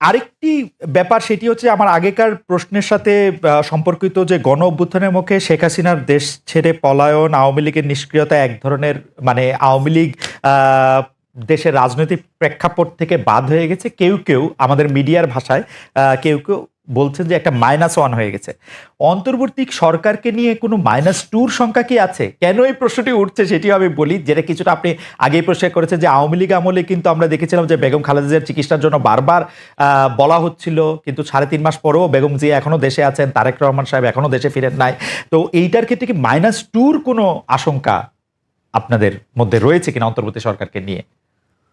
আরেকটি ব্যাপার সেটি হচ্ছে আমার আগেকার প্রশ্নের সাথে সম্পর্কিত যে গণ অভ্যুত্থানের মুখে শেখ হাসিনার দেশ ছেড়ে পলায়ন, আওয়ামী লীগের নিষ্ক্রিয়তা এক ধরনের মানে আওয়ামী লীগ দেশের রাজনৈতিক প্রেক্ষাপট থেকে বাদ হয়ে গেছে। কেউ কেউ আমাদের মিডিয়ার ভাষায় কেউ কেউ বলছেন যে একটা মাইনাস ওয়ান হয়ে গেছে। অন্তর্বর্তী সরকারকে নিয়ে কোনো মাইনাস টুর সংখ্যা কি আছে? কেন এই প্রশ্নটি উঠছে সেটিও আমি বলি, যেটা কিছুটা আপনি আগেই প্রশ্ন করেছেন যে আওয়ামী লীগ আমলে কিন্তু আমরা দেখেছিলাম যে বেগম খালেদা জিয়ার চিকিৎসার জন্য বারবার বলা হচ্ছিল, কিন্তু সাড়ে তিন মাস পরেও বেগম জিয়া এখনও দেশে আছেন, তারেক রহমান সাহেব এখনও দেশে ফিরেন নাই। তো এইটার ক্ষেত্রে কি মাইনাস টুর কোনো আশঙ্কা আপনাদের মধ্যে রয়েছে কিনা অন্তর্বর্তী সরকারকে নিয়ে?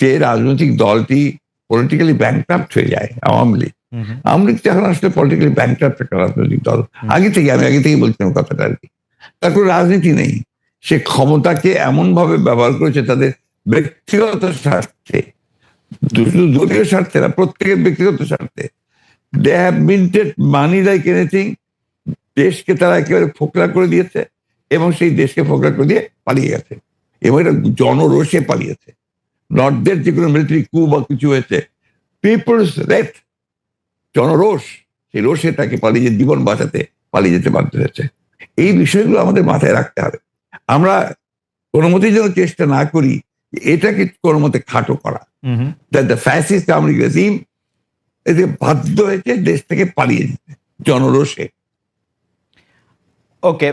যে রাজনৈতিক দলটি পলিটিক্যালি ব্যাংক্রাফ্ট হয়ে যায় আওয়ামী লীগ আওয়ামী লীগ এখন আসলে পলিটিক্যালি ব্যাংক্রাফ্ট একটা রাজনৈতিক দল। আগে থেকে আমি আগে থেকেই বলছিলাম কথাটা আর কি। তার কোনো রাজনীতি নেই। সে ক্ষমতাকে এমন ভাবে ব্যবহার করেছে তাদের ব্যক্তিগত স্বার্থে দলীয় স্বার্থে না প্রত্যেকের ব্যক্তিগত স্বার্থে। They have minted money like anything দেশকে তারা একেবারে ফোকলা করে দিয়েছে এবং সেই দেশকে ফোকলা করে দিয়ে পালিয়ে গেছে। এবং এটা জনরোষে পালিয়েছে। নর্থদের যে কোনো মিলিটারি কু বা কিছু হয়েছে। পিপলস রেট জনরোষ সেই রোষে তাকে পালিয়ে জীবন বাঁচাতে পালিয়ে যেতে বাধ্য হয়েছে। এই বিষয়গুলো আমাদের মাথায় রাখতে হবে। আমরা কোনো মতেই যেন চেষ্টা না করি এটাকে কোনো মতে খাটো করা। দ্য ফ্যাসিস্ট আওয়ামী রেজিম এতে বাধ্য হয়েছে দেশ থেকে পালিয়ে যেতে জনরোষে। ওকে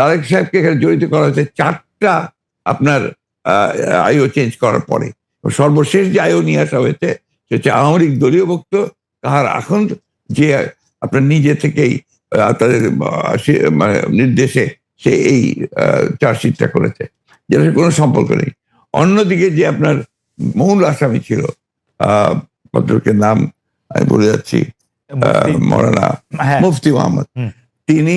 তারেক সাহেবকে এখানে জড়িত করা হয়েছে চারটা আপনার আইও চেঞ্জ করার পরে। সর্বশেষ যে আইও নিয়ে আসা হয়েছে সে হচ্ছে আওয়ামী লীগ দলীয় ভক্ত তাহার এখন যে আপনার নিজে থেকেই তাদের মানে নির্দেশে সে এই চার্জশিটটা করেছে যেটা কোনো সম্পর্ক নেই। অন্যদিকে যে আপনার মূল আসামি ছিল আহ ভদ্রলোকের নাম আমি বলে যাচ্ছি মুফতি- হ্যাঁ। মুফতি মোহাম্মদ তিনি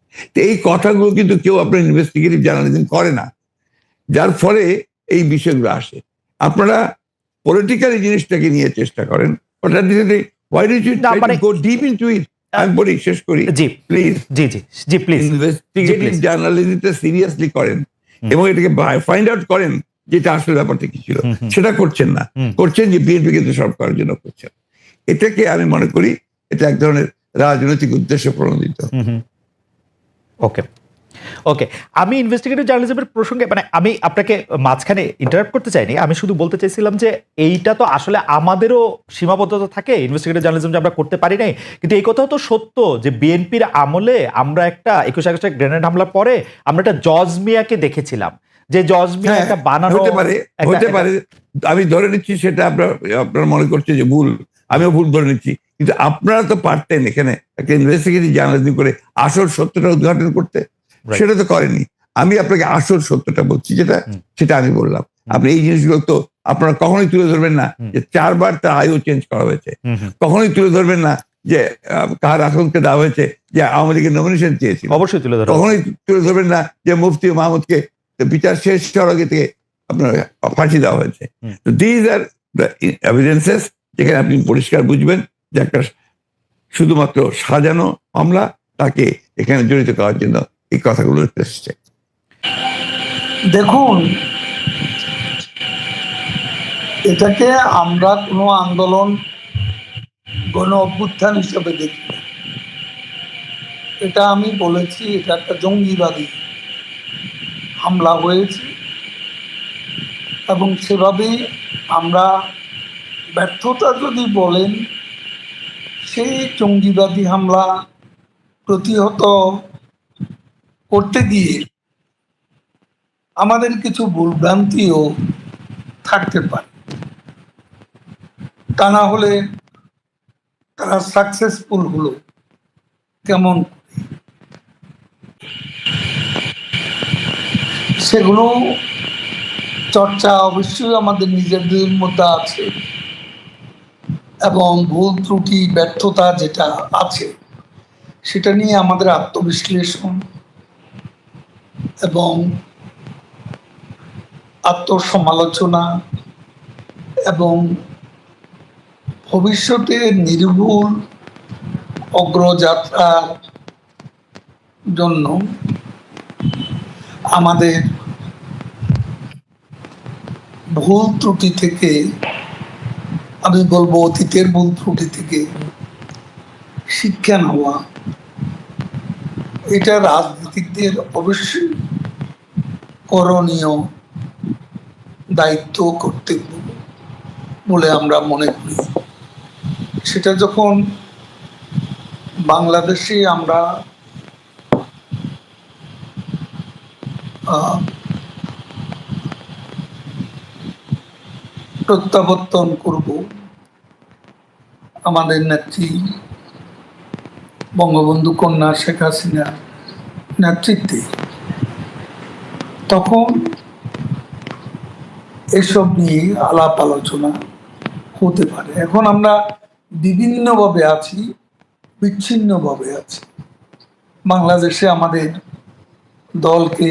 এই কথাগুলো কিন্তু কেউ আপনার ইনভেস্টিগেটিভ জার্নালিজম করে না। যার ফলে এই বিষয়গুলো আসে। আপনারা পলিটিক্যাল এই জিনিসটাকে নিয়ে চেষ্টা করেন। ইউ মানে- গো ডিপ ইনটু ইট আমি বলি শেষ করি। জি। প্লিজ জি জি জি প্লিজ ইনভেস্টিগেটিভ জার্নালিজমটা সিরিয়াসলি করেন। এবং এটাকে ফাইন্ড আউট করেন যেটা আসলে ব্যাপারটা কি ছিল। সেটা করছেন না। করছেন যে বিএনপি কিন্তু সব করার জন্য করছেন। এটাকে আমি মনে করি এটা এক ধরনের রাজনৈতিক উদ্দেশ্য প্রণোদিত। ওকে ওকে আমি ইনভেস্টিগেটিভ জার্নালিজমের প্রসঙ্গে মানে আমি আপনাকে মাঝখানে ইন্টারাপ্ট করতে চাইনি। আমি শুধু বলতে চাইছিলাম যে এইটা তো আসলে আমাদেরও সীমাবদ্ধতা থাকে ইনভেস্টিগেটিভ জার্নালিজম যে আমরা করতে পারি নাই। কিন্তু এই কথাও তো সত্য যে বিএনপির আমলে আমরা একটা একুশ আগস্টের গ্রেনেড হামলার পরে আমরা একটা জজ মিয়াকে দেখেছিলাম। যে জজ মিয়া হ্যাঁ, একটা বানানো হতে পারে হতে পারে। আমি ধরে নিচ্ছি সেটা আপনার আপনার মনে করছে যে ভুল। আমিও ভুল ধরে নিচ্ছি। কিন্তু আপনারা তো পারতেন এখানে একটা ইনভেস্টিগেটিভ জার্নালিজম করে আসল সত্যটা উদ্ঘাটন করতে। সেটা তো করেনি আমি আপনাকে আসল সত্যটা বলছি যেটা সেটা আমি বললাম। আপনি এই জিনিসগুলো তো আপনারা কখনোই তুলে ধরবেন না যে চারবার তার আয়ু চেঞ্জ করা হয়েছে। কখনোই তুলে ধরবেন না যে কার আকাউন্টকে দেওয়া হয়েছে যে আওয়ামী লীগের নমিনেশন চেয়েছিল। অবশ্যই তুলে কখনোই তুলে ধরবেন না যে মুফতি মাহমুদকে বিচার শেষ আগে থেকে আপনার ফাঁসি দেওয়া হয়েছে। তো দিজ আর দ্য এভিডেন্সেস যেখানে আপনি পরিষ্কার বুঝবেন। যে একটা শুধুমাত্র সাজানো মামলা তাকে এখানে জড়িত করার জন্য এই কথাগুলো এসছে দেখুন, এটাকে আমরা কোনো আন্দোলন, গণ অভ্যুত্থান হিসেবে দেখি না। এটা আমি বলেছি, এটা একটা জঙ্গিবাদী হামলা হয়েছে এবং সেভাবেই আমরা ব্যর্থতা যদি বলেন সেই জঙ্গিবাদী হামলা প্রতিহত করতে গিয়ে আমাদের কিছু ভুলভ্রান্তিও থাকতে পারে। তা না হলে তারা সাকসেসফুল হলো কেমন সেগুলো চর্চা অবশ্যই আমাদের নিজেদের মধ্যে আছে। এবং ভুল ত্রুটি, ব্যর্থতা যেটা আছে, সেটা নিয়ে আমাদের আত্মবিশ্লেষণ এবং আত্মসমালোচনা এবং ভবিষ্যতে নির্ভুল অগ্রযাত্রার জন্য আমাদের ভুল ত্রুটি থেকে আমি বলব অতীতের ভুল ত্রুটি থেকে শিক্ষা নেওয়া। এটা রাজনীতিকদের অবশ্যই করণীয় দায়িত্ব কর্তব্য বলে আমরা মনে করি। সেটা যখন বাংলাদেশে আমরা প্রত্যাবর্তন করব আমাদের নেত্রী বঙ্গবন্ধু কন্যা শেখ হাসিনার নেতৃত্বে। তখন এসব নিয়ে আলাপ আলোচনা হতে পারে। এখন আমরা বিভিন্নভাবে আছি, বিচ্ছিন্নভাবে আছি। বাংলাদেশে আমাদের দলকে,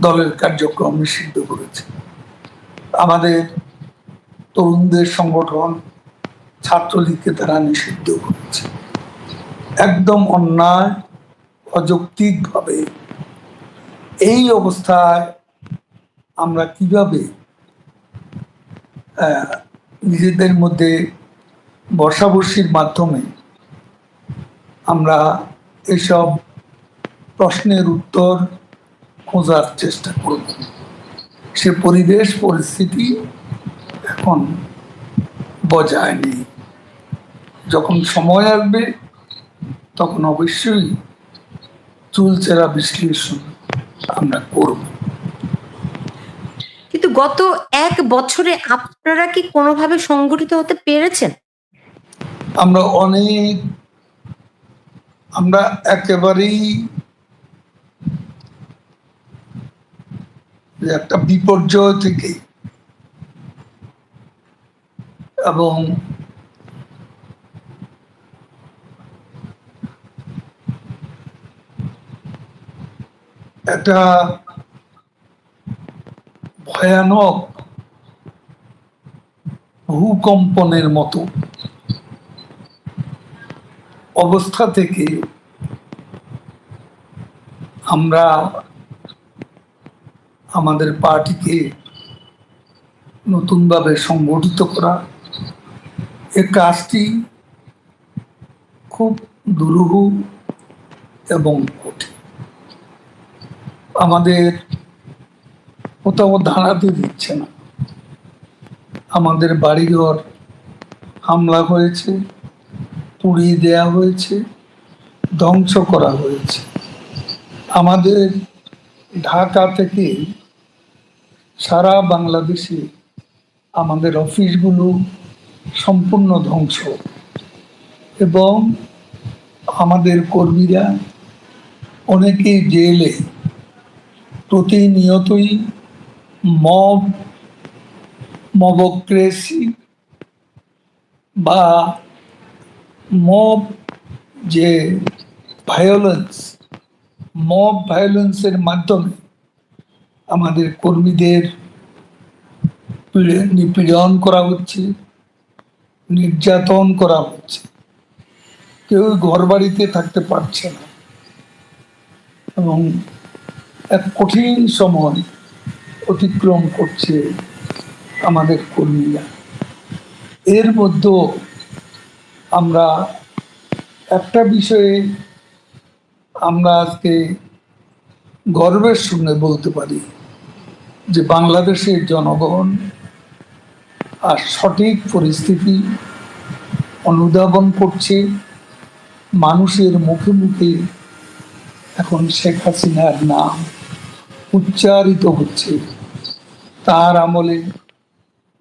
দলের কার্যক্রম নিষিদ্ধ করেছে। আমাদের তরুণদের সংগঠন ছাত্রলীগকে তারা নিষিদ্ধ করেছে। একদম অন্যায়, অযৌক্তিকভাবে। এই অবস্থায় আমরা কীভাবে নিজেদের মধ্যে বর্ষাবর্ষির মাধ্যমে আমরা এসব প্রশ্নের উত্তর খোঁজার চেষ্টা করব? সে পরিবেশ, পরিস্থিতি এখন বজায় নেই যখন সময় আসবে তখন অবশ্যই চুলচেরা বিশ্লেষণ আমরা করব। কিন্তু গত এক বছরে আপনারা কি কোনোভাবে সংগঠিত হতে পেরেছেন? আমরা অনেক আমরা একেবারেই যে একটা বিপর্যয় থেকে এবং একটা ভয়ানক ভূকম্পনের মতো অবস্থা থেকে আমরা আমাদের পার্টিকে নতুনভাবে সংগঠিত করা এ কাজটি খুব দুরূহ এবং কঠিন। আমাদের কোথাও দাঁড়াতে দিচ্ছে না। আমাদের বাড়িঘর হামলা হয়েছে, পুড়িয়ে দেয়া হয়েছে, ধ্বংস করা হয়েছে। আমাদের ঢাকা থেকে সারা বাংলাদেশে আমাদের অফিসগুলো সম্পূর্ণ ধ্বংস। এবং আমাদের কর্মীরা অনেকেই জেলে। প্রতিনিয়তই মব, মবক্রেসি বা মব যে ভায়োলেন্স মব ভায়োলেন্সের মাধ্যমে আমাদের কর্মীদের নিপীড়ন করা হচ্ছে। নির্যাতন করা হচ্ছে। কেউ ঘর বাড়িতে থাকতে পারছে না। এবং এক কঠিন সময় অতিক্রম করছে আমাদের কর্মীরা। এর মধ্যেও আমরা একটা বিষয়ে আমরা আজকে গর্বের সঙ্গে বলতে পারি যে বাংলাদেশের জনগণ আর সঠিক পরিস্থিতি অনুধাবন করছে মানুষের মুখে মুখে এখন শেখ হাসিনার নাম উচ্চারিত হচ্ছে। তার আমলে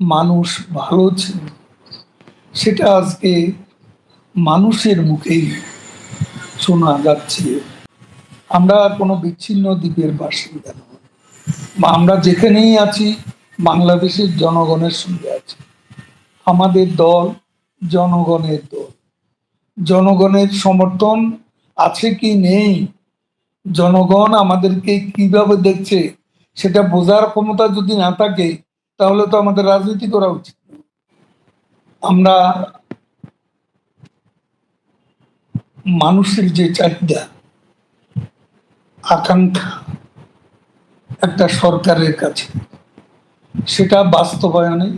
মানুষ ভালো ছিল সেটা আজকে মানুষের মুখেই শোনা যাচ্ছে। আমরা কোনো বিচ্ছিন্ন দ্বীপের বাসিন্দা বা আমরা যেখানেই আছি বাংলাদেশের জনগণের সঙ্গে আছে। আমাদের দল জনগণের দল। জনগণের সমর্থন আছে কি নেই? জনগণ আমাদেরকে কীভাবে দেখছে, সেটা বোঝার ক্ষমতা যদি না থাকে, তাহলে তো আমাদের রাজনীতি করা উচিত আমরা মানুষের যে চাহিদা, আকাঙ্ক্ষা একটা সরকারের কাছে সেটা বাস্তবায়নে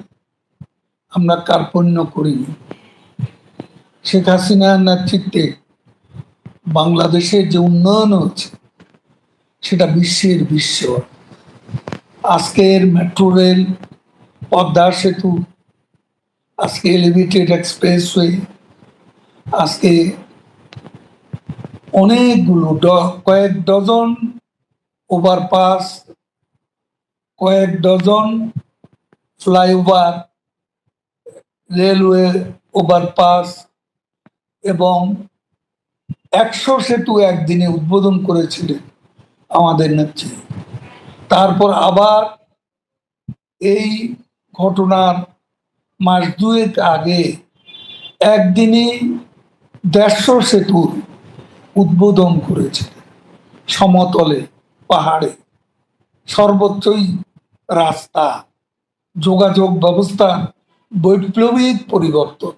আমরা কার্পণ্য করিনি। শেখ হাসিনার নেতৃত্বে বাংলাদেশের যে উন্নয়ন হচ্ছে, সেটা বিশ্বের বিশ্ব। আজকের মেট্রো রেল, পদ্মা সেতু, আজকে এলিভেটেড এক্সপ্রেসওয়ে আজকে অনেকগুলো কয়েক ডজন ওভারপাস কয়েক ডজন ফ্লাইওভার, রেলওয়ে ওভারপাস এবং একশো সেতু একদিনে উদ্বোধন করেছিলেন আমাদের নেত্রী। তারপর আবার এই ঘটনার মাস দুয়েক আগে একদিনে দেড়শো সেতুর উদ্বোধন করেছিলেন সমতলে, পাহাড়ে। সর্বোচ্চই রাস্তা যোগাযোগ ব্যবস্থা বৈপ্লবিক পরিবর্তন।